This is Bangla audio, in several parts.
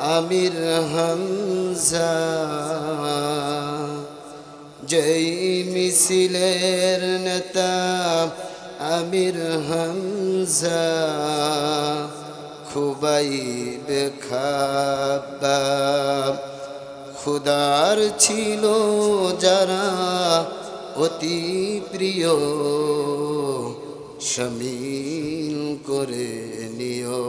আমির হামজা, যেই মিছিলের নেতা আমির হামজা খুবাই বেখাবা খুদার ছিল যারা অতি প্রিয়, শামিল করে নিও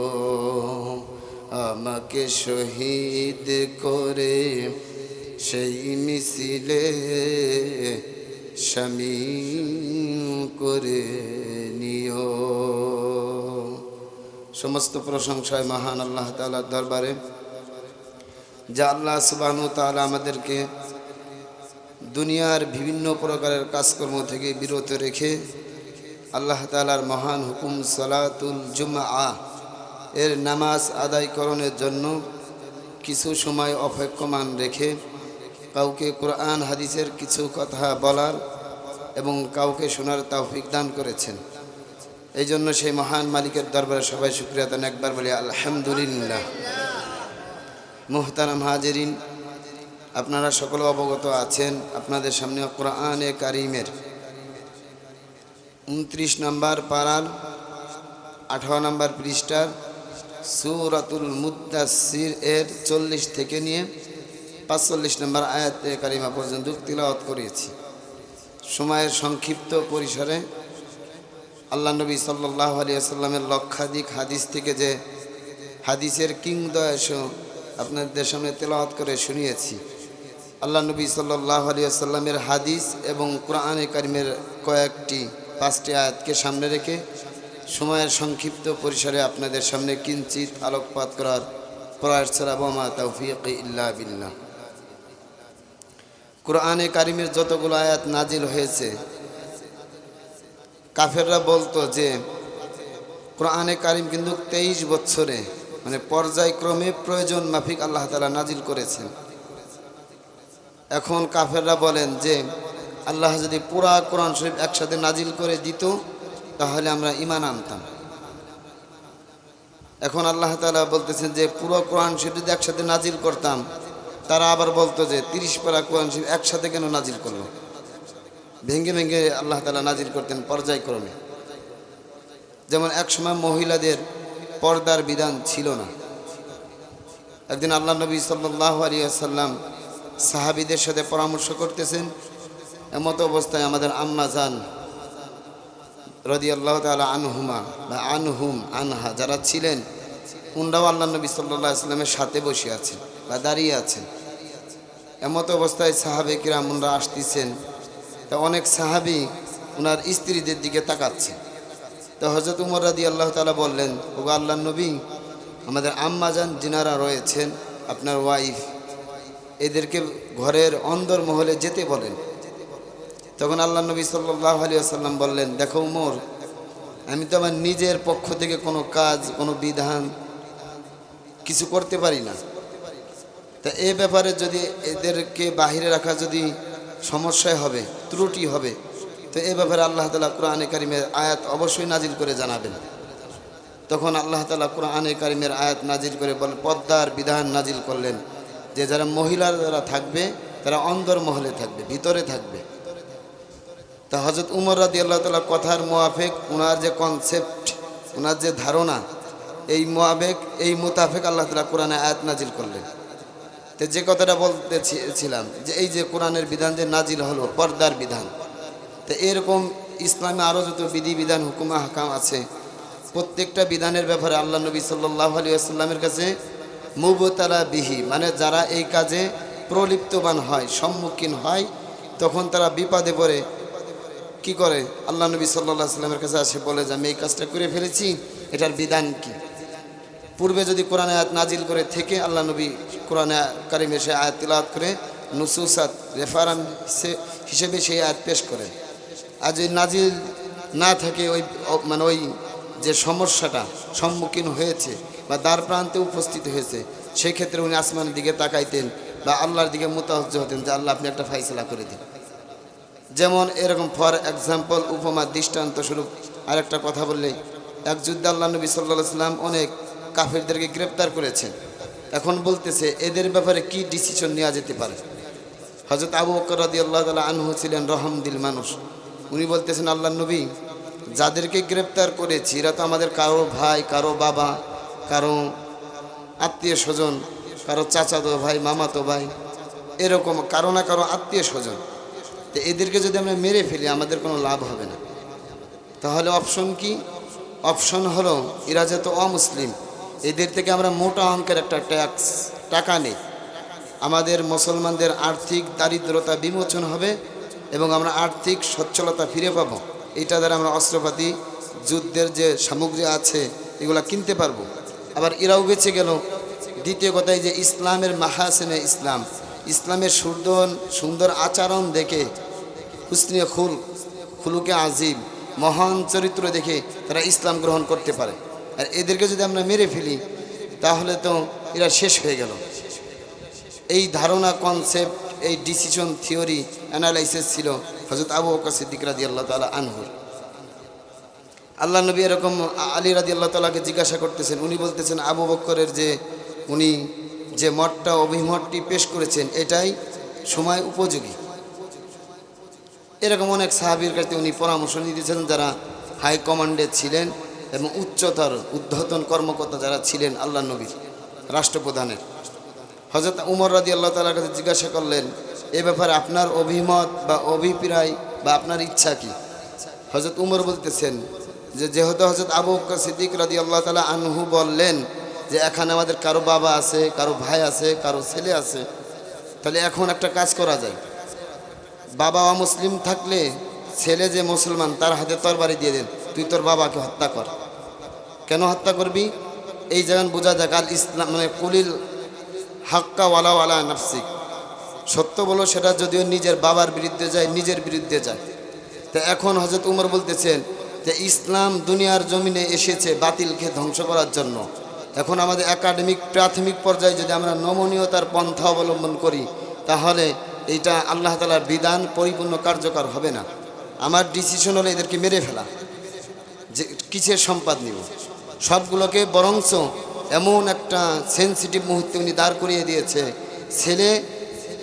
আমাকে শহীদ করে সেই মিছিলে শামিল করে নিও। সমস্ত প্রশংসায় মহান আল্লাহ তালার দরবারে, যা আল্লাহ সুবাহনু তাআলা আমাদেরকে দুনিয়ার বিভিন্ন প্রকারের কাজকর্ম থেকে বিরত রেখে আল্লাহ তালার মহান হুকুম সালাতুল জুমা এর নামাজ আদায়করণের জন্য কিছু সময় অপেক্ষমান রেখে কাউকে কোরআন, হাদিসের কিছু কথা বলার এবং কাউকে শোনার তৌফিক দান করেছেন। এই জন্য সেই মহান মালিকের দরবারে সবাই শুক্রিয়া দেন একবার বলি, আলহামদুলিল্লাহ। মোহতারাম হাজেরিন, আপনারা সকলে অবগত আছেন, আপনাদের সামনে কোরআনে কারিমের উনত্রিশ নম্বর পাড়ার আঠারো নম্বর পৃষ্ঠার সুরাতুল মুদাসির এর চল্লিশ থেকে নিয়ে পাঁচচল্লিশ নম্বর আয়াত কারিমা পর্যন্ত তিলাওয়াত করিয়েছি। সময়ের সংক্ষিপ্ত পরিসরে আল্লাহ নবী সাল্লাহ আলিয়াল্লামের লক্ষাধিক হাদিস থেকে যে হাদিসের কিংদয়স আপনাদের সামনে তেলাওয়াত করে শুনিয়েছি। আল্লাহ নবী সাল্লাহ আলিয়াল্লামের হাদিস এবং কোরআনে কারিমের কয়েকটি, পাঁচটি আয়াতকে সামনে রেখে সময়ের সংক্ষিপ্ত পরিসরে আপনাদের সামনে কিঞ্চিত আলোকপাত করার প্রয়াস ছাড়া বোমা তৌফিক ইল্লা কোরআনে কারিমের যতগুলো আয়াত নাজিল হয়েছে, কাফেররা বলতো যে, কোরআনে কারিম কিন্তু তেইশ বছরে মানে পর্যায়ক্রমে প্রয়োজন মাফিক আল্লাহ তালা নাজিল করেছেন। এখন কাফেররা বলেন যে, আল্লাহ যদি পুরা কোরআন শরীফ একসাথে নাজিল করে দিত তাহলে আমরা ইমান আনতাম। এখন আল্লাহ তালা বলতেছেন যে, পুরো কোরআন শরীফ যদি একসাথে নাজিল করতাম, তারা আবার বলতো যে, তিরিশ পারা কোরআন শরীফ একসাথে কেন নাজিল করল? ভেঙ্গে ভেঙ্গে আল্লাহ তালা নাজিল করতেন পর্যায়ক্রমে। যেমন একসময় মহিলাদের পর্দার বিধান ছিল না। একদিন আল্লাহ নবী সাল্লাহ আলিয়াল্লাম সাহাবিদের সাথে পরামর্শ করতেছেন, এমত অবস্থায় আমাদের আম্মা যান রদি আল্লাহ তালা আনহুমা বা আনহুম আনহা, যারা ছিলেন উন্ডাও আল্লাহ নবী সাল্লাহ ইসলামের সাথে বসে আছেন বা দাঁড়িয়ে আছেন। এমত অবস্থায় সাহাবে কিরাম উনরা আসতেছেন। তা অনেক সাহাবি ওনার স্ত্রীদের দিকে তাকাচ্ছে তো হজরত উমর রাদি আল্লাহ তালা বললেন, ওগো আল্লাহ নবী, আমাদের আম্মা যান যিনারা রয়েছেন, আপনার ওয়াইফ। এদেরকে ঘরের অন্দর মহলে যেতে বলেন। তখন আল্লাহ নবী সাল্লাহ আলী আসাল্লাম বললেন, দেখো উমর, আমি তো আমার নিজের পক্ষ থেকে কোনো কাজ, কোনো বিধান কিছু করতে পারি না। তা এ ব্যাপারে যদি এদেরকে বাহিরে রাখা যদি সমস্যায় হবে, ত্রুটি হবে, তো এ ব্যাপারে আল্লাহ তালা কোরআনে কারিমের আয়াত অবশ্যই নাজিল করে জানাবেন। তখন আল্লাহ তালা কোরআনে কারিমের আয়াত নাজিল করে বলেন পদ্মার বিধান নাজিল করলেন যে, যারা মহিলারা যারা থাকবে, তারা অন্দর মহলে থাকবে, ভিতরে থাকবে। তা হজরত উমর রাদি আল্লাহ তালা কথার মোয়াফেক ওনার যে কনসেপ্ট ওনার যে ধারণা, এই মোয়াবেক এই মোতাফেক আল্লাহ তালা কোরআনে আয়াত নাজিল করলেন। তো যে কথাটা বলতে ছিলাম যে এই যে কোরআনের বিধান যে নাজিল হলো, পর্দার বিধান, তো এরকম ইসলামে আরও যত বিধিবিধান, হুকুমা হাকাম আছে, প্রত্যেকটা বিধানের ব্যাপারে আল্লাহ নবী সাল্লাহ আলী আসাল্লামের কাছে মুবতালা বিহি মানে যারা এই কাজে প্রলিপ্তবান হয়, সম্মুখীন হয়, তখন তারা বিপদে পড়ে। কি করে? আল্লাহ নবী সাল্লাহ সাল্লামের কাছে আসে, বলে যে, আমি এই কাজটা করে ফেলেছি, এটার বিধান কি? পূর্বে যদি কোরআন আয়াত নাজিল করে থেকে, আল্লাহ নবী কোরআন কারিমে সে আয়াত তিলাওয়াত করে নুসুসাত রেফারান হিসেবে সেই আয়াত পেশ করে। আর যদি নাজিল না থাকে, ওই মানে ওই যে সমস্যাটা সম্মুখীন হয়েছে বা দ্বার প্রান্তে উপস্থিত হয়েছে, সেই ক্ষেত্রে উনি আসমানের দিকে তাকাইতেন বা আল্লাহর দিকে মোতাহজ হতেন যে, আল্লাহ, আপনি একটা ফাইসলা করে দিন। যেমন এরকম ফর এক্সাম্পল উপমা, দৃষ্টান্ত স্বরূপ। আরেকটা কথা বললে, এক যুদ্ধে আল্লাহ নবী সাল্লাহ সাল্লাম অনেক কাফেরদেরকে গ্রেপ্তার করেছেন। এখন বলতেছে, এদের ব্যাপারে কি ডিসিশন নেওয়া যেতে পারে? হজরত আবু বকর রাদি আল্লাহ তালা আনহু ছিলেন রহমদিল মানুষ। উনি বলতেছেন, আল্লাহ নবী, যাদেরকে গ্রেপ্তার করেছি, এরা তো আমাদের কারও ভাই, কারও বাবা, কারও আত্মীয় স্বজন, কারও চাচাতো ভাই, মামাতো ভাই, এরকম কারও না কারও আত্মীয় স্বজন। তো এদেরকে যদি আমরা মেরে ফেলি, আমাদের কোনো লাভ হবে না। তাহলে অপশন কি? অপশন হলো, এরা যেহেতু অমুসলিম, এদের থেকে আমরা মোটা অঙ্কের একটা ট্যাক্স টাকা নেই। আমাদের মুসলমানদের আর্থিক দারিদ্রতা বিমোচন হবে এবং আমরা আর্থিক সচ্ছলতা ফিরে পাবো। এটা দ্বারা আমরা অস্ত্রপাতি, যুদ্ধের যে সামগ্রী আছে, এগুলা কিনতে পারব। আবার এরাও বেঁচে গেল। দ্বিতীয় কথাই যে ইসলামের মাহাসেনে ইসলাম। ইসলামের সুন্দর সুন্দর আচরণ দেখে হুসনিয়া খুল, খুলুকে আজিম, মহান চরিত্র দেখে তারা ইসলাম গ্রহণ করতে পারে। আর এদেরকে যদি আমরা মেরে ফেলি, তাহলে তো এরা শেষ হয়ে গেল। এই ধারণা কনসেপ্ট এই ডিসিশন থিওরি অ্যানালাইসিস ছিল হজরত আবু বকর সিদ্দিক রাজি আল্লাহ তালা আনহুর। আল্লাহ নবী এরকম আলী রাজি আল্লাহ তালাকে জিজ্ঞাসা করতেছেন, উনি বলতেছেন, আবু বক্করের যে, উনি যে মঠটা অভিমতটি পেশ করেছেন, এটাই সময় উপযোগী। এরকম অনেক সাহাবির কাছে উনি পরামর্শ নিতেছেন যারা হাই কমান্ডে ছিলেন এবং উচ্চতর উদ্ধতন কর্মকর্তা যারা ছিলেন আল্লাহ নবীর রাষ্ট্রপ্রধানের। হজরত উমর রাজি আল্লাহ তালার কাছে জিজ্ঞাসা করলেন, এ ব্যাপারে আপনার অভিমত বা অভিপ্রায় বা আপনার ইচ্ছা কি? হজরত উমর বলতেছেন যে, যেহেতু হজরত আবু সিদ্দিক রাজি আল্লাহ তালা আনহু বললেন যে, এখানে আমাদের কারও বাবা আছে, কারও ভাই আছে, কারও ছেলে আছে, তাহলে এখন একটা কাজ করা যায়। বাবা অমুসলিম থাকলে ছেলে যে মুসলমান, তার হাতে তরবারি দিয়ে দেন, তুই তোর বাবাকে হত্যা কর। কেন হত্যা করবি? এই জায়গায় বোঝা যাক আল ইসলাম মানে কুলিল হাক্কা ওয়ালা ওয়ালা নাফসিক। সত্য বলো সেটা যদিও নিজের বাবার বিরুদ্ধে যায়, নিজের বিরুদ্ধে যায়। তো এখন হজরত উমর বলতেছেন যে, ইসলাম দুনিয়ার জমিনে এসেছে বাতিলকে ধ্বংস করার জন্য। এখন আমাদের একাডেমিক প্রাথমিক পর্যায়ে যদি আমরা নমনীয়তার পন্থা অবলম্বন করি, তাহলে এইটা আল্লাহ তালার বিধান পরিপূর্ণ কার্যকর হবে না। আমার ডিসিশন হলো এদেরকে মেরে ফেলা। যে কিসের সম্পাদ নিব? সবগুলোকে বরংস এমন একটা সেন্সিটিভ মুহূর্তে উনি দাঁড় করিয়ে দিয়েছে, ছেলে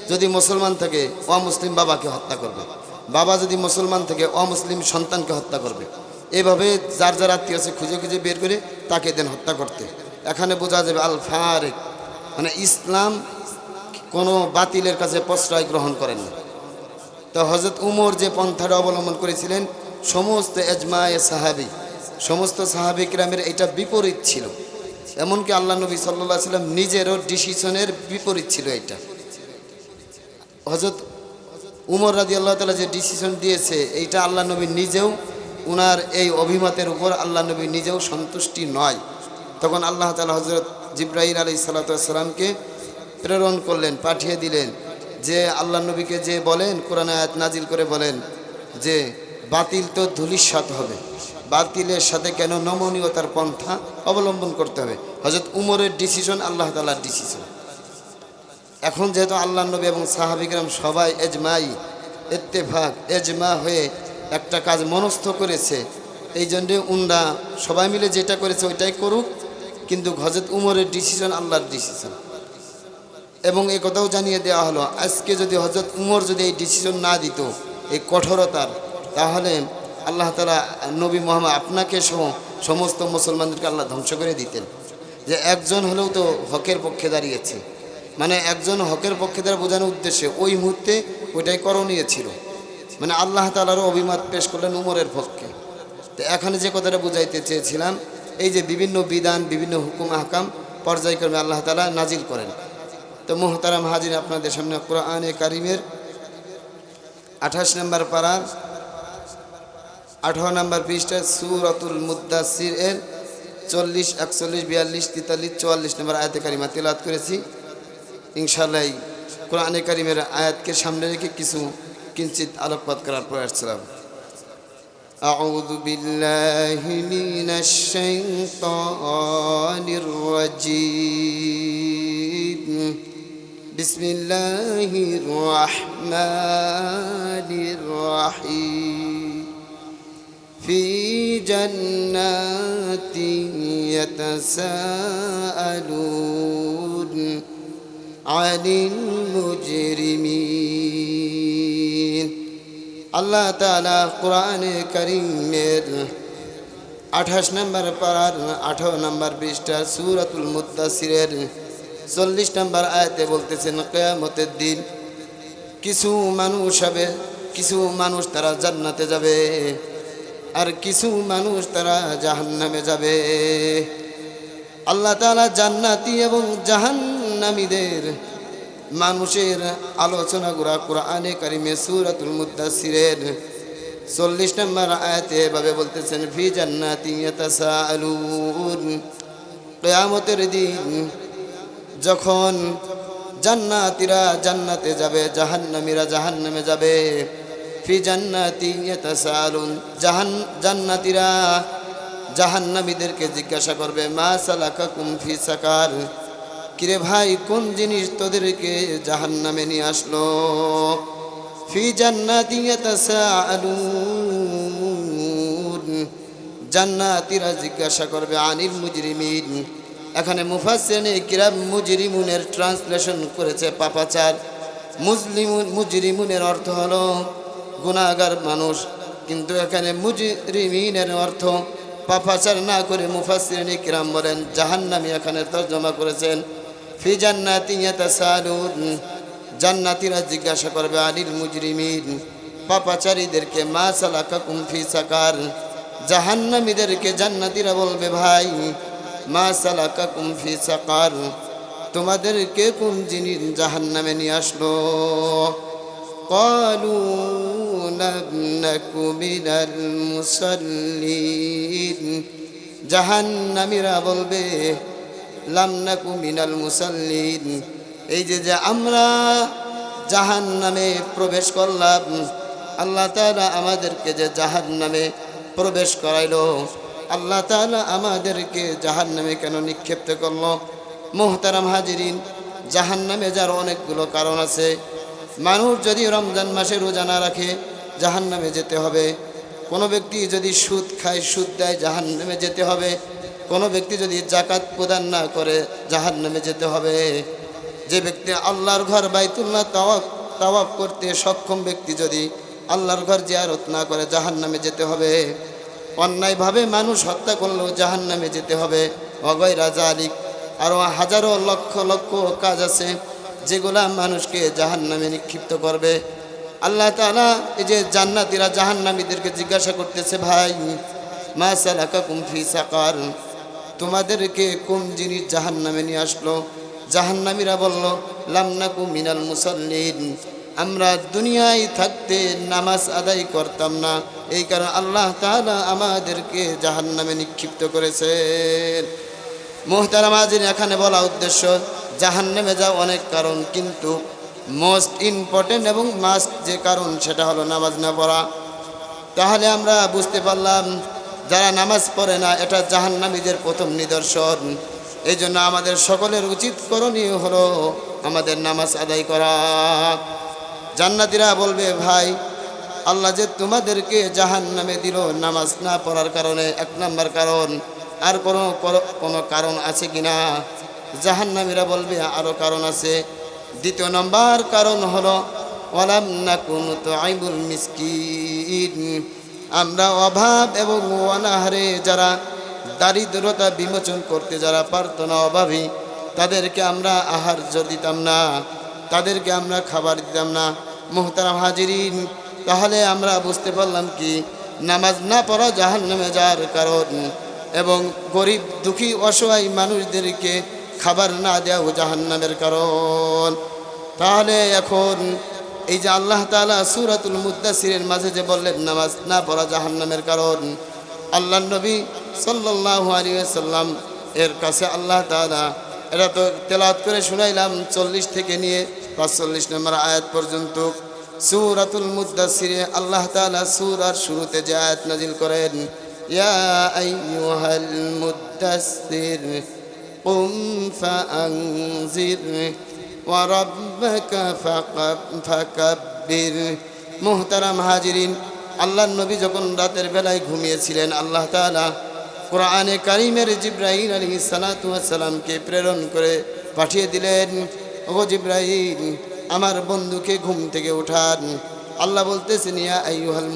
যদি মুসলমান থাকে, অমুসলিম বাবাকে হত্যা করবে। বাবা যদি মুসলমান থেকে, অমুসলিম সন্তানকে হত্যা করবে। এভাবে যার যার আত্মীয় আছে, খুঁজে খুঁজে বের করে তাকে দেন হত্যা করতে। এখানে বোঝা যাবে আল ফারেক মানে ইসলাম কোনো বাতিলের কাছে প্রশ্রয় গ্রহণ করেন না তো হজরত উমর যে পন্থাটা অবলম্বন করেছিলেন, সমস্ত এজমায় সাহাবি, সমস্ত সাহাবি কিরামের এটা বিপরীত ছিল। এমনকি আল্লাহ নবী সাল্লাহ সাল্লাম নিজেরও ডিসিশনের বিপরীত ছিল এটা। হজরত উমর রাজি আল্লাহ তালা যে ডিসিশন দিয়েছে, এইটা আল্লাহ নবী নিজেও, উনার এই অভিমতের উপর আল্লাহ নবী নিজেও সন্তুষ্টি নয়। তখন আল্লাহ তালা হজরত জিব্রাহিম আলি সাল্লাতামকে প্রেরণ করলেন, পাঠিয়ে দিলেন যে আল্লাহ নবীকে যে বলেন, কোরআন আয়াত নাজিল করে বলেন যে বাতিল তো ধুলির ধুলিস্বাত হবে, বাতিলের সাথে কেন নমনীয়তার পন্থা অবলম্বন করতে হবে? হজরত উমরের ডিসিশন আল্লাহ তালার ডিসিশন এখন যেহেতু আল্লাহ নবী এবং সাহাবিগ্রাম সবাই এজমাই এত্তেফাক এজমা হয়ে একটা কাজ মনস্থ করেছে, এই জন্যে উনরা সবাই মিলে যেটা করেছে ওইটাই করুক, কিন্তু হজরত উমরের ডিসিশন আল্লাহর ডিসিশন এবং এই কথাও জানিয়ে দেওয়া হলো, আজকে যদি হজরত উমর যদি এই ডিসিশন না দিত, এই কঠোরতার, তাহলে আল্লাহ তালা নবী মোহাম্মদ আপনাকে সহ সমস্ত মুসলমানদেরকে আল্লাহ ধ্বংস করে দিতেন। যে একজন হলেও তো হকের পক্ষে দাঁড়িয়েছে। মানে একজন হকের পক্ষে দ্বারা বোঝানোর উদ্দেশ্যে ওই মুহূর্তে ওইটাই করণীয় ছিল। মানে আল্লাহ তালারও অভিমত পেশ করলেন উমরের পক্ষে। তো এখানে যে কথাটা বুঝাইতে চেয়েছিলাম, এই যে বিভিন্ন বিধান, বিভিন্ন হুকুম, আহকাম পর্যায়ক্রমে আল্লাহ তালা নাজিল করেন। তো মোহতারাম হাজির আপনাদের সামনে কোরআনে কারিমের আঠাশ নম্বর পাড়ার আঠারো নম্বর পৃষ্ঠা সুরতুল মুদাসির এর চল্লিশ একচল্লিশ বিয়াল্লিশ তেতাল্লিশ চুয়াল্লিশ নম্বর আয়াতে কারিমা তেলাত করেছি ইনশাল্লাহ এই কোরআনে কারিমের আয়াতকে সামনে রেখে কিছু কিঞ্চিত আলোকপাত করার প্রয়াস ছিলাম أعوذ بالله من الشيطان الرجيم بسم الله الرحمن الرحيم في جنات يتساءلون عن المجرمين আল্লাহ তালা কোরআনে করিমের আঠাশ নম্বর পাড়ার আঠারো নম্বর পৃষ্ঠা সুরাতুল মুদাসিরের চল্লিশ নম্বর আয়াতে বলতেছেন, কেয়ামতের দিন কিছু মানুষ হবে, কিছু মানুষ তারা জান্নাতে যাবে, আর কিছু মানুষ তারা জাহান্নামে যাবে। আল্লাহ তালা জান্নাতি এবং জাহান্নামীদের মানুষের আলোচনাগুলা কোরআনে কারিমে সুরাতুল মুদাসিরের চল্লিশ নম্বর আয়াতে এভাবে বলতেছেন, ফি জান্নাতি কিয়ামতের দিন যখন জান্নাতীরা জান্নাতে যাবে, জাহান্নামীরা জাহান্নামে যাবে, ফি জান্নাতি ইয়াতাসাআলুন জাহান, জান্নাতীরা জাহান্নামীদেরকে জিজ্ঞাসা করবে, মা সালাকাকুম ফি সাকার? কিরে ভাই, কোন জিনিস তোদেরকে জাহান্নামে নিয়ে আসলো? ফি জান্নাতি ইয়াতাসাআলুন জান্নাতীরা জিজ্ঞাসা করবে, আনিল মুজরিমিন। এখানে মুফাসসিরিনে কিরাম মুজরিমুনের ট্রান্সলেশন করেছে পাপাচার। মুসলিম মুজরিমুনের অর্থ হলো গুনাহগার মানুষ। কিন্তু এখানে মুজরিমিনের অর্থ পাপাচার না করে মুফাসসিরিনে কিরাম বলেন, জাহান্নামী এখানে তর্জমা করেছেন। ফি জান্নাতি ইয়াতাসালুন, জান্নাতীরা জিজ্ঞাসা করবে, আনিল মুজরিমিন, পাপাচারীদেরকে মা সালাকাকুম ফি সাকার, জাহান্নামীদেরকে জান্নাতীরা বলবে, ভাই মা সালাকাকুম ফি সাকার তোমাদেরকে কোন জিনিস জাহান্নামে নিয়ে আসলো قالوا لم نك من المصلين জাহান্নামীরা বলবে লামনাকু মিনাল মুসাল্লিন এই যে যে আমরা জাহান নামে প্রবেশ করলাম আল্লাহ তাআলা আমাদেরকে যে জাহান নামে প্রবেশ করাইলো আল্লাহ তাআলা আমাদেরকে জাহান নামে কেন নিক্ষিপ্ত করল? মোহতারাম হাজিরিন জাহান নামে যার অনেকগুলো কারণ আছে। মানুষ যদি রমজান মাসে রোজা না রাখে জাহান নামে যেতে হবে। কোনো ব্যক্তি যদি সুদ খায়, সুদ দেয় জাহান নামে যেতে হবে। কোনো ব্যক্তি যদি জাকাত প্রদান না করে জাহান নামে যেতে হবে। যে ব্যক্তি আল্লাহর ঘর বাইতুল্লাহ তাওয়াক তাওয়াফ করতে সক্ষম ব্যক্তি যদি আল্লাহর ঘর জিয়ারত না করে জাহান নামে যেতে হবে। অন্যায়ভাবে মানুষ হত্যা করলেও জাহান নামে যেতে হবে। অগয় রাজা আলিক আরও হাজারো লক্ষ লক্ষ কাজ আছে যেগুলা মানুষকে জাহান নামে নিক্ষিপ্ত করবে। আল্লাহ তালা এই যে জান্নাতিরা জাহান্নামীদেরকে জিজ্ঞাসা করতেছে, ভাই, মা সালাকা কুমফি সাকার। তোমাদেরকে কোন জিনিস জাহান নামে নিয়ে আসলো? জাহান্নামীরা বলল লামনাকু মিনাল মুসল্লিন। আমরা দুনিয়ায় থাকতে নামাজ আদায় করতাম না। এই কারণে আল্লাহ তাআলা আমাদেরকে জাহান্নামে নিক্ষিপ্ত করেছেন। মোহতারাম আজির এখানে বলা উদ্দেশ্য, জাহান্নামে যাওয়া অনেক কারণ, কিন্তু মোস্ট ইম্পর্টেন্ট এবং মাস্ট যে কারণ সেটা হলো নামাজ না পড়া। তাহলে আমরা বুঝতে পারলাম, যারা নামাজ পড়ে না, এটা জাহান্নামীদের প্রথম নিদর্শন। এই জন্য আমাদের সকলের উচিত করণীয় হলো আমাদের নামাজ আদায় করা। জান্নাতিরা বলবে, ভাই, আল্লাহ যে তোমাদেরকে জাহান নামে দিল নামাজ না পড়ার কারণে, এক নম্বর কারণ, আর কোনো কোনো কারণ আছে কি না? জাহান্নামীরা বলবে আরও কারণ আছে। দ্বিতীয় নম্বর কারণ হলো, ওয়ালাম না কোনো তো আইবুল মিসকিন। আমরা অভাব এবং অনাহারে যারা দারিদ্রতা বিমোচন করতে যারা পারত না অভাবী, তাদেরকে আমরা আহার্য দিতাম না, তাদেরকে আমরা খাবার দিতাম না। মোহতারাম হাজিরিন, তাহলে আমরা বুঝতে পারলাম কি, নামাজ না পড়া জাহান নামে যাওয়ার কারণ এবং গরিব, দুঃখী, অসহায় মানুষদেরকে খাবার না দেওয়া জাহান নামের কারণ। তাহলে এখন এই যে আল্লাহ তালা সুরাতুল মুদাসিরের মাঝে যে বললেন, নামাজ না পড়া জাহান নামের কারণ আল্লাহ নবী সাল্লাহ আলী সাল্লাম এর কাছে আল্লাহ তালা এটা তো তেলাত করে শুনাইলাম চল্লিশ থেকে নিয়ে পাঁচচল্লিশ নম্বর আয়াত পর্যন্ত সুরাতুল মুদাসিরে আল্লাহ তালা সুর আর শুরুতে যে আয়াত নাজিল করেন ইয়া আইয়ুহাল মুদাসসির قم فأنذر وربك فقب- فكبر মুহতারাম হাজিরিন আল্লাহ নবী যখন রাতের বেলায় ঘুমিয়েছিলেন আল্লাহ তাআলা কোরআনে কারিমের জিব্রাহিম আলী সালাতামকে প্রেরণ করে পাঠিয়ে দিলেন। ও জিব্রাহিম আমার বন্ধুকে ঘুম থেকে উঠান। আল্লাহ বলতেছেন, ইয়া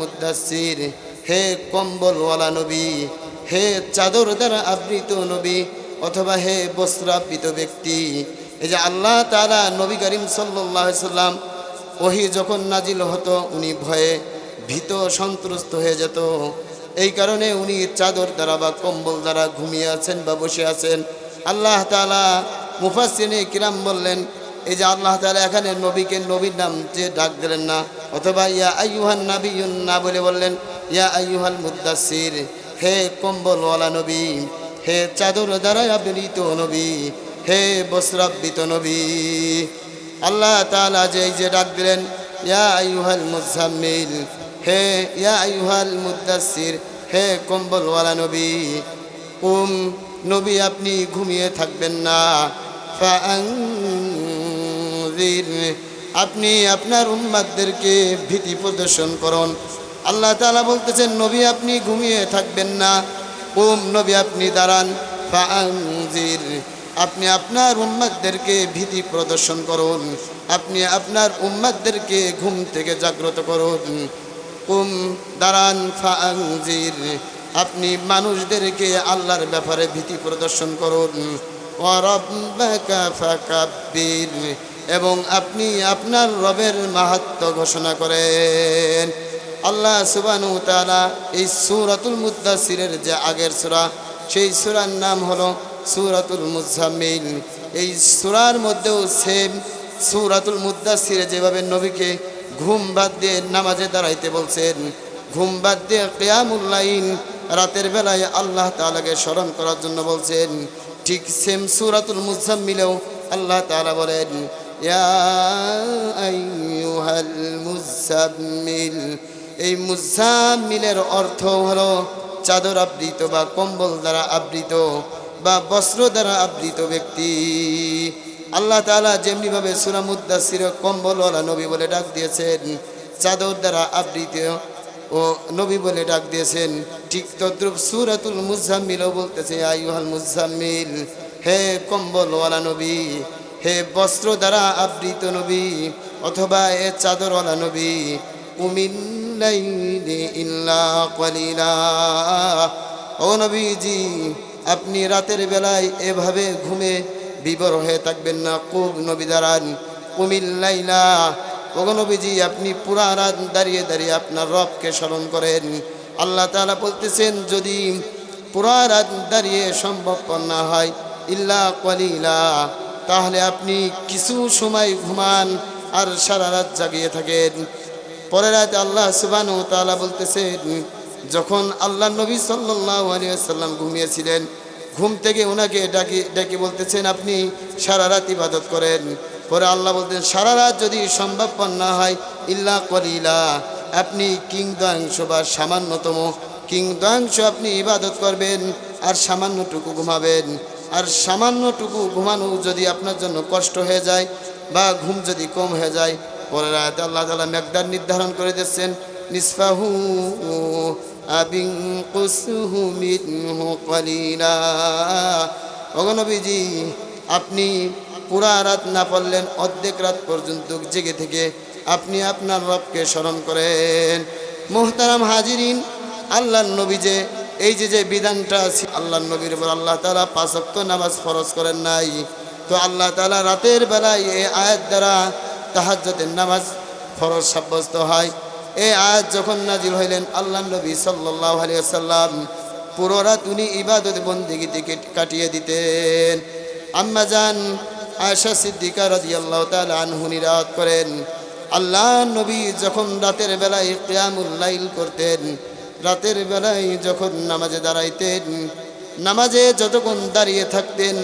মুদাসসির, হে কম্বলওয়ালা নবী, হে চাদর দ্বারা আবৃত নবী, অথবা হে বস্ত্রাবৃত ব্যক্তি, এই যে আল্লাহ তাআলা নবী করিম আলাইহি সাল্লাম ওহি যখন নাজিল হতো, উনি ভয়ে ভীত সন্ত্রস্ত হয়ে যেত। এই কারণে উনি চাদর দ্বারা বা কম্বল দ্বারা ঘুমিয়ে আছেন বা বসে আছেন। আল্লাহ তাআলা মুফাসসিনে কিরাম বললেন, এই যে আল্লাহ তাআলা এখানে নবীকে নবীর নাম যে ডাক দিলেন না, অথবা ইয়া আইয়ুহান নাবিয়ুন না বলে বললেন, ইয়া আইয়ুহাল মুদাসসির, হে কম্বলওয়ালা নবী, হে চাদর দ্বারা আবৃত নবী, হে বস্রাবৃত নবী। আল্লাহ তাআলা যে এই যে ডাক দিলেন, ইয়া আইয়ুহাল মুজাম্মিল হে ইয়া আইয়ুহাল মুদাসসির, হে কম্বলওয়ালা নবী, কুম, নবী আপনি ঘুমিয়ে থাকবেন না। আপনি আপনার উম্মাদদেরকে ভীতি প্রদর্শন করুন। আল্লাহ তাআলা বলতেছেন, নবী আপনি ঘুমিয়ে থাকবেন না। ওম নবী আপনি দাঁড়ান। আপনি আপনার উম্মাদদেরকে ভীতি প্রদর্শন করুন। আপনি আপনার উম্মাদদেরকে ঘুম থেকে জাগ্রত করুন। কুম দাঁড়ান ফাআনজির। আপনি মানুষদেরকে আল্লাহর ব্যাপারে ভীতি প্রদর্শন করুন। এবং আপনি আপনার রবের মাহাত্ম ঘোষণা করেন। আল্লাহ সুবানু তাআলা এই সূরাতুল মুদ্দাসিরের যে আগের সূরা, সেই সূরার নাম হলো সূরাতুল মুজাম্মিল। এই সূরার মধ্যেও সেম সূরাতুল মুদ্দাসিরে যেভাবে নবীকে ঘুম বাদ দিয়ে নামাজে দাঁড়াইতে বলছেন, ঘুম বাদ দিয়ে কেয়ামুল্লাইন রাতের বেলায় আল্লাহ তালাকে স্মরণ করার জন্য বলছেন, ঠিক সেম সূরাতুল মুজাম্মিলেও আল্লাহ তালা বলেন মুজাম্মিল, এই মুজাম্মিলের অর্থ হলো চাদর আবৃত বা কম্বল দ্বারা আবৃত বা বস্ত্র দ্বারা আবৃত ব্যক্তি। আল্লাহ তাআলা যেমনিভাবে সুরামুদ্দাসির কম্বলওয়ালা নবী বলে ডাক দিয়েছেন, চাদর দ্বারা আবৃত ও নবী বলে ডাক দিয়েছেন, ঠিক তদ্রুপ সুরাতুল মুজাম্মিলও বলতেছে আইহাল মুজাম্মিল, হে কম্বলওয়ালা নবী, হে বস্ত্র দ্বারা আবৃত নবী, অথবা এ চাদরওয়ালা নবী ও নবীজি, আপনি রাতের বেলায় এভাবে ঘুমে বিবর হয়ে থাকবেন না। খুব নবী দাঁড়ান। কুমিল্লাইলা ওগনবীজি আপনি পুরা রাত দাঁড়িয়ে দাঁড়িয়ে আপনার রবকে স্মরণ করেন। আল্লাহ তাআলা বলতেছেন, যদি পুরা রাত দাঁড়িয়ে সম্ভবপর না হয়, ইল্লা কলিলা, তাহলে আপনি কিছু সময় ঘুমান আর সারা রাত জাগিয়ে থাকেন। পরের রাতে আল্লাহ সুবানু তালা বলতেছেন, যখন আল্লাহ নবী সাল্লাল্লাহু আলাইহি সাল্লাম ঘুমিয়েছিলেন ঘুম থেকে ওনাকে ডাকি, ডেকে বলতেছেন, আপনি সারা রাত ইবাদত করেন। পরে আল্লাহ বলতেন, সারা রাত যদি সম্ভবপর না হয়, ইল্লা কলিলা, আপনি কিংদাংশ বা সামান্যতম কিংদাংশ আপনি ইবাদত করবেন, আর সামান্যটুকু ঘুমাবেন। আর সামান্যটুকু ঘুমানো যদি আপনার জন্য কষ্ট হয়ে যায়, বা ঘুম যদি কম হয়ে যায় পরে আয়াতে আল্লাহ তালা মেকদার নির্ধারণ করে দিচ্ছেন, নিসফাহু আবিং কুসহু মিনহু কলিলা। অগনবীজি আপনি পুরা রাত না পারলেন অর্ধেক রাত পর্যন্ত জেগে থেকে আপনি আপনার রবকে স্মরণ করেন। মোহতারাম হাজিরিন আল্লাহ নবী যে, এই যে যে বিধানটা আছে আল্লাহ নবীর উপর আল্লাহ তালা পাঁচক্ত নামাজ ফরজ করেন নাই। তো আল্লাহ তালা রাতের বেলায় এই আয়াত দ্বারা তাহাজ্জতের নামাজ ফরজ সাব্যস্ত হয়। এই আজ যখন নাজিল হইলেন, আল্লাহ নবী সাল্লাহ আলিয়া সাল্লাম পুরো রাত উনি ইবাদত বন্দিগি থেকে কাটিয়ে দিতেন। আম্মা যান আয়সা সিদ্দিকা রাদিয়াল্লাহ তাআলা আনহু রাত করেন, আল্লাহ নবী যখন রাতের বেলায় লাইল করতেন, রাতের বেলায় যখন নামাজে দাঁড়াইতেন, নামাজে যতক্ষণ দাঁড়িয়ে থাকতেন,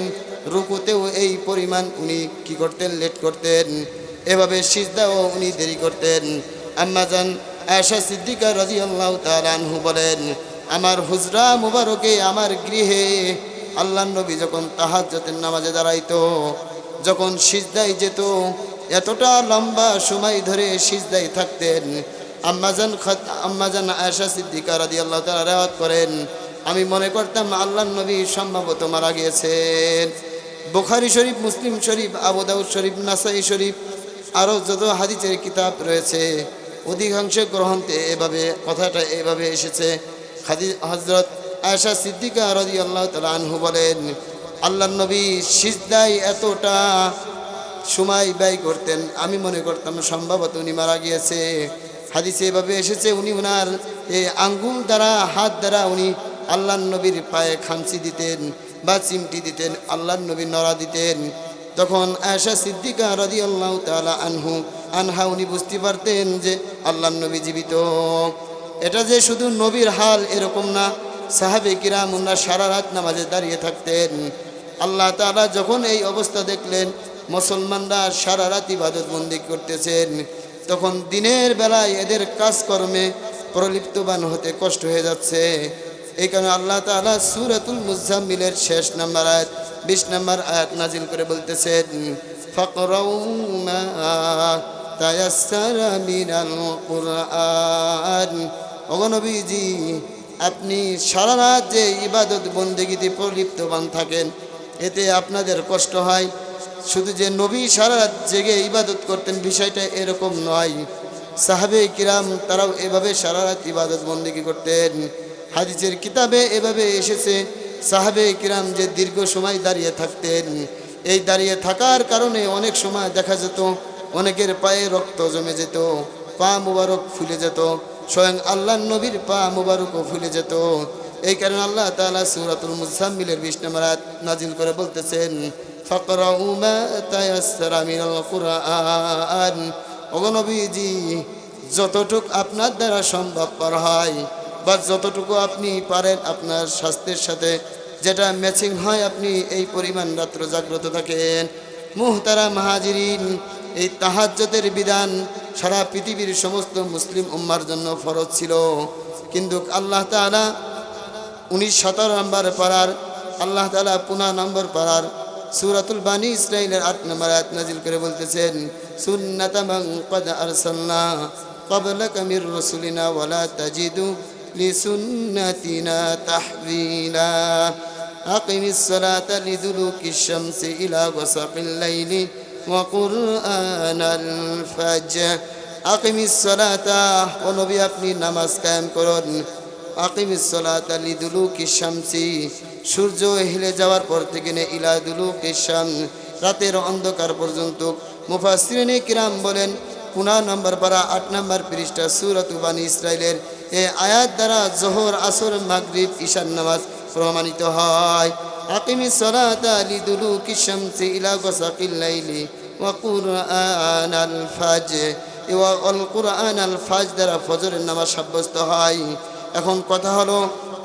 রুকুতেও এই পরিমাণ উনি কি করতেন, লেট করতেন, এভাবে সিজদাও উনি দেরি করতেন। আম্মাজান আয়সা সিদ্দিকা রাজি আল্লাহ তালানহু বলেন, আমার হুজরা মুবারকে আমার গৃহে আল্লাহ নবী যখন তাহাজ্জতের নামাজে দাঁড়াইতো, যখন সিজদাই যেত, এতটা লম্বা সময় ধরে সিজদাই থাকতেন। আম্মাজান আম্মাজান আয়সা সিদ্দিকা রাদি আল্লাহ তালা রেওয়াত করেন, আমি মনে করতাম আল্লাহ নবী সম্ভবত মারা গিয়েছেন। বুখারি শরীফ, মুসলিম শরীফ, আবু দাউদ শরীফ, নাসাই শরীফ, আরও যত হাদিসের কিতাব রয়েছে অধিকাংশ গ্রন্থে এভাবে, কথাটা এভাবে এসেছে। হজরত আয়সা সিদ্দিকা রদি আল্লাহ তালা আনহু বলেন আল্লাহ নবী সিজদাই এতটা সময় ব্যয় করতেন, আমি মনে করতাম সম্ভবত উনি মারা গিয়েছে। হাদিসে এভাবে এসেছে, উনি ওনার এই আঙ্গুল দ্বারা, হাত দ্বারা উনি আল্লাহ নবীর পায়ে খামচি দিতেন বা চিমটি দিতেন আল্লাহ নবীর নড়া দিতেন। তখন আয়সা সিদ্দিকা রদি আল্লাহ তালা আনহু, আনহা উনি বুঝতে পারতেন যে আল্লাহ নবী জীবিত। এটা যে শুধু নবীর হাল এরকম না, সাহাবে কিরাম উনার সারা রাত নামাজে দাঁড়িয়ে থাকতেন। আল্লাহ তাআলা যখন এই অবস্থা দেখলেন, মুসলমানরা সারা রাত ইবাদত বন্দি করতেছেন, তখন দিনের বেলায় এদের কাজকর্মে প্রলিপ্তবান হতে কষ্ট হয়ে যাচ্ছে। এই কারণে আল্লাহ তাআলা সূরাতুল মুজাম্মিলের শেষ নাম্বার আয়াত, বিশ নাম্বার আয়াত নাজিল করে বলতেছেন, ফাকরাউ মা তায়াসসারা মিনাল কুরআন। অগনবীজি আপনি সারা রাত যে ইবাদত বন্দেগীতে প্রলিপ্তবান থাকেন, এতে আপনাদের কষ্ট হয়। শুধু যে নবী সারা রাত জেগে ইবাদত করতেন বিষয়টা এরকম নয়। সাহাবে কিরাম তারাও এভাবে সারা রাত ইবাদত বন্দেগী করতেন। হাদিসের কিতাবে এভাবে এসেছে, সাহাবে কিরাম যে দীর্ঘ সময় দাঁড়িয়ে থাকতেন, এই দাঁড়িয়ে থাকার কারণে অনেক সময় দেখা যেত, অনেকের পায়ে রক্ত জমে যেত, পা মুবারক ফুলে যেত, স্বয়ং আল্লাহ নবীর পা মুবারকও ফুলে যেত। এই কারণে আল্লাহ তাআলা সূরাতুল মুজাম্মিলের 20 নম্বর আয়াত নাজিল করে বলতেছেন কুরআন। যতটুক আপনার দ্বারা সম্ভব সম্ভবপর হয় বা যতটুকু আপনি পারেন আপনার স্বাস্থ্যের সাথে, যেটা ম্যাচিং হয় আপনি এই পরিমাণ রাত্র জাগ্রত থাকেন। মুহতারা মাহাজিরিন এই তাহাজ্যতের বিধান সারা পৃথিবীর সমস্ত মুসলিম উম্মার জন্য ফরজ ছিল। কিন্তু আল্লাহ তালা উনিশ সতেরো নম্বর পাড়ার, আল্লাহ তালা পুনা নম্বর পাড়ার সুরাতুল বাণী ইসরাইলের আট নম্বর আয়াত নাজিল করে বলতেছেন সুন্নাতামাং কদ আরসাল্লাহ কবলা কামির রসুলিনা ওয়ালা তাজিদু لسنتنا تحويلا أقم الصلاة لدلوك الشمس إلى غسق الليل وقرآن الفجر أقم الصلاة ونبي আপনি নামাজ কায়েম করুন আকিমিস সালাত লিদুলুকি শামসি সূর্য হেলে যাওয়ার পর থেকে নে ইলা দুলুকি শাম রাতের অন্ধকার পর্যন্ত মুফাসসিরিনে কিরাম বলেন পুনা নম্বর পারা আট নম্বর পৃষ্ঠা সুরত বানী ইসরায়েলের এই আয়াত দ্বারা জোহর, আসর, মাগরিব, ঈশান নামাজ প্রমাণিত হয়। আকিমিস সালাত লিদুলুকি শামসি ইলা গাসাকিল লাইলি ওয়া আল ফাজর ওয়া আল কুরআন আল ফাজর দ্বারা ফজরের নামাজ সাব্যস্ত হয়। এখন কথা হলো,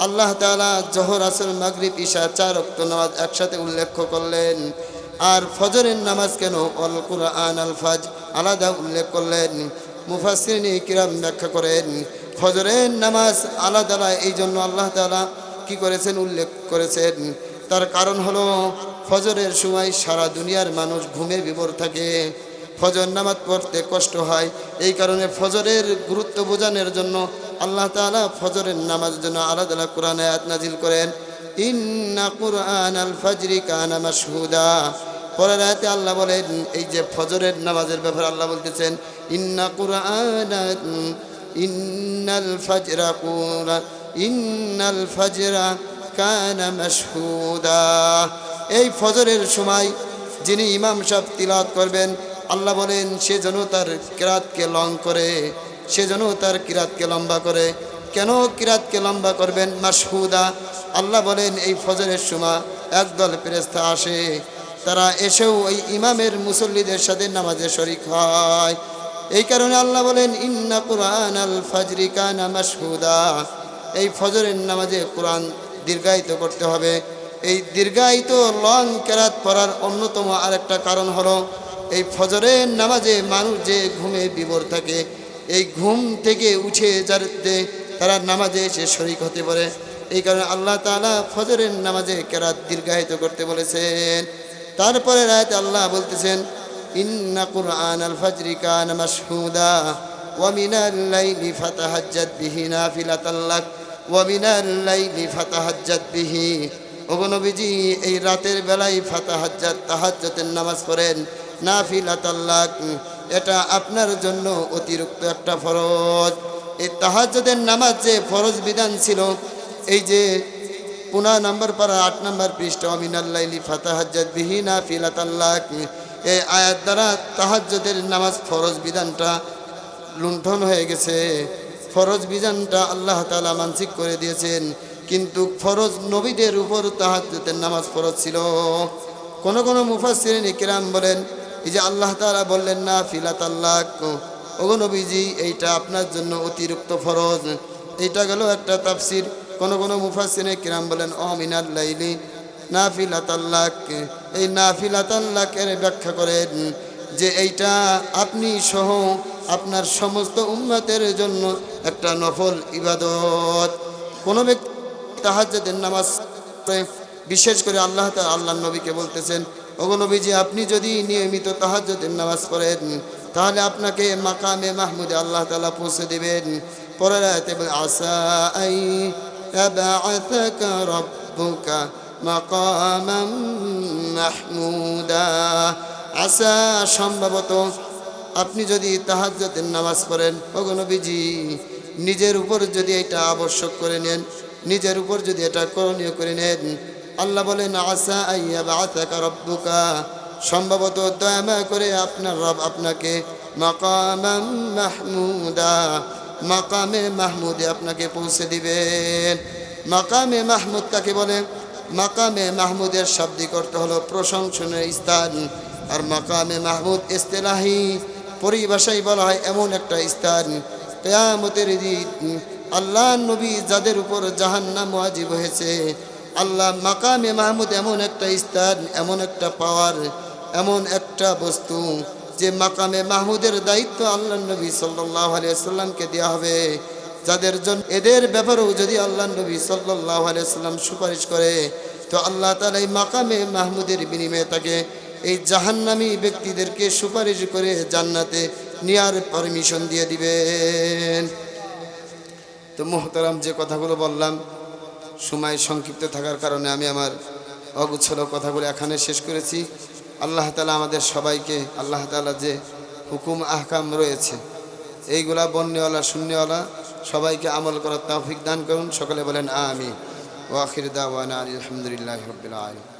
আল্লাহ তাআলা জোহর, আসর, মাগরিব, ঈশা চার অক্ত নামাজ একসাথে উল্লেখ করলেন। আর ফজরের নামাজ কেন অল কুরআন আল ফাজ আলাদা উল্লেখ করলেন? মুফাসসিরিন কিরাম ব্যাখ্যা করেন, ফজরের নামাজ আলাদা এই জন্য আল্লাহ তাআলা কি করেছেন, উল্লেখ করেছেন। তার কারণ হলো, ফজরের সময় সারা দুনিয়ার মানুষ ঘুমে বিভোর থাকে, ফজর নামাজ পড়তে কষ্ট হয়, এই কারণে ফজরের গুরুত্ব বোঝানোর জন্য আল্লাহ তাআলা ফজরের নামাজের জন্য আলাদা আলাদা কোরআন আয়াত নাজিল করেন, ইন্না কুরআন আল ফাজরি কানা মাশহুদা। পরের আয়াতে আল্লাহ বলেন, এই যে ফজরের নামাজের ব্যাপারে আল্লাহ বলতেছেন, ইন্না কুরআন, ইন্নাল ফাজরা কুরআন ইন্নাল ফাজরা কানা মাশহুদা। এই ফজরের সময় যিনি ইমাম সাহেব তিলাওয়াত করবেন, আল্লাহ বলেন, সে যেন তার কিরাতকে লং করে, সে যেন তার কিরাতকে লম্বা করে। কেন কিরাতকে লম্বা করবেন? মাসহুদা আল্লাহ বলেন, এই ফজরের সময় একদল ফেরেস্তা আসে তারা এসেও ওই ইমামের মুসল্লিদের সাথে নামাজে শরিক হয়। এই কারণে আল্লাহ বলেন, ইন্না কুরআন আল ফাজরি কানা মাসহুদা এই ফজরের নামাজে কোরআন দীর্ঘায়িত করতে হবে। এই দীর্ঘায়িত লং কেরাত পড়ার অন্যতম আরেকটা কারণ হলো, এই ফজরের নামাজে মানুষ যে ঘুমে বিবর থাকে, এই ঘুম থেকে উঠে যাতে তারা নামাজে এসে শরিক হতে পারে। এই কারণে আল্লাহ তাআলা ফজরের নামাজে কেরাত দীর্ঘায়িত করতে বলেছেন। তারপরে রায়তে আল্লাহ বলতেছেন, ইন্না কুরআন আল ফজরি কান মাশহুদা, ওয়া মিনাল লাইলি ফাতাহাজ্জাত বিহি নাফিলাতাল লাক, ওয়া মিনাল লাইলি ফাতাহাজ্জাত বিহি। ওগো নবীজি, এই রাতের বেলায় ফাতাহাজ্জাত তাহাজ্জাতের নামাজ পড়েন, নাফিলাতাল লাক, এটা আপনার জন্য অতিরিক্ত একটা ফরজ। এই তাহাজ্জাদের নামাজ যে ফরজ বিধান ছিল, এই যে পুনা নাম্বার পারা আট নাম্বার পৃষ্ঠা অমিনাল্লাইলি ফাতাহাজ্জাত বিহি নাফিলাতাল্লাক এই আয়াত দ্বারা তাহাজ্জুদের নামাজ ফরজ বিধানটা লুণ্ঠন হয়ে গেছে। ফরজ বিধানটা আল্লাহ তালা মানসিক করে দিয়েছেন। কিন্তু ফরজ নবীদের উপর তাহাজ্জুদের নামাজ ফরজ ছিল। কোন কোন মুফাসসিরিন ইকরাম বলেন, এই যে আল্লাহ তালা বললেন না ফিলাত আল্লাহ ওগো নবীজি, এইটা আপনার জন্য অতিরিক্ত ফরজ। এইটা গেল একটা তাফসির। কোন কোন মুফাসসিরিন ইকরাম বলেন ও মিনাল লাইলি নাফিলাত আল্লাহ এই নাফিলাত আল্লাহকে ব্যাখ্যা করেন যে এইটা আপনি সহ আপনার সমস্ত উন্নতের জন্য একটা নফল ইবাদত। কোনো ব্যক্তি তাহাজ্জুদের নামাজ বিশেষ করে আল্লাহ তা আল্লাহ নবীকে বলতেছেন নবীজি আপনি যদি নিয়মিত তাহাজ্জুদের নামাজ পড়েন তাহলে আপনাকে মাকামে মাহমুদে আল্লাহ তালা পৌঁছে দেবেন। বলে, আসা আই ইয়াবআসাকা রাব্বুকা মাকামাম মাহমুদা আসা সম্ভবত আপনি যদি তাহাজ্জুদের নামাজ পড়েন নবীজি, নিজের উপর যদি এটা আবশ্যক করে নেন, নিজের উপর যদি এটা করণীয় করে নেন, আল্লাহ বলেন আসা আইয়া বাতাকা রব্বুকা। সম্ভবত দয়ামা করে আপনার রব আপনাকে মাকামাম মাহমুদা। মাকামে মাহমুদে আপনাকে পৌঁছে দিবেন। মাকামে মাহমুদ কাকে বলে? মাকামে মাহমুদের শাব্দিক অর্থ হলো প্রশংসনীয় স্থান। আর মাকামে মাহমুদ ইস্তেলাহি পরিভাষায় বলা হয় এমন একটা স্থান। কেয়ামতের দিন আল্লাহ নবী যাদের উপর জাহান্নাম ওয়াজিব হয়েছে, আল্লাহ মাকামে মাহমুদ এমন একটা স্থান, এমন একটা পাওয়ার এমন একটা বস্তু যে মাকামে মাহমুদের দায়িত্ব আল্লাহ নবী সাল্লাহ আলিয়াল্লামকে দেওয়া হবে, যাদের জন্য এদের ব্যাপারেও যদি আল্লাহ নবী সাল্লাহ আলিয়াল্লাম সুপারিশ করে, তো আল্লাহ তালা এই মাকামে মাহমুদের বিনিময়ে তাকে এই জাহান্নামী ব্যক্তিদেরকে সুপারিশ করে জান্নাতে নেওয়ার পারমিশন দিয়ে দিবেন। তো মোহতারাম, যে কথাগুলো বললাম, সময় সংক্ষিপ্ত থাকার কারণে আমি আমার অগুচ্ছল কথাগুলো এখানে শেষ করেছি। আল্লাহ তালা আমাদের সবাইকে, আল্লাহ তালা যে হুকুম, আহকাম রয়েছে, এইগুলা বন্যওয়ালা, শূন্যওয়ালা সবাইকে আমল করার তাফিক দান করুন। সকলে বলেন আমি ওয়াখির দাওয়ানা আলহামদুলিল্লাহ রবিল আলম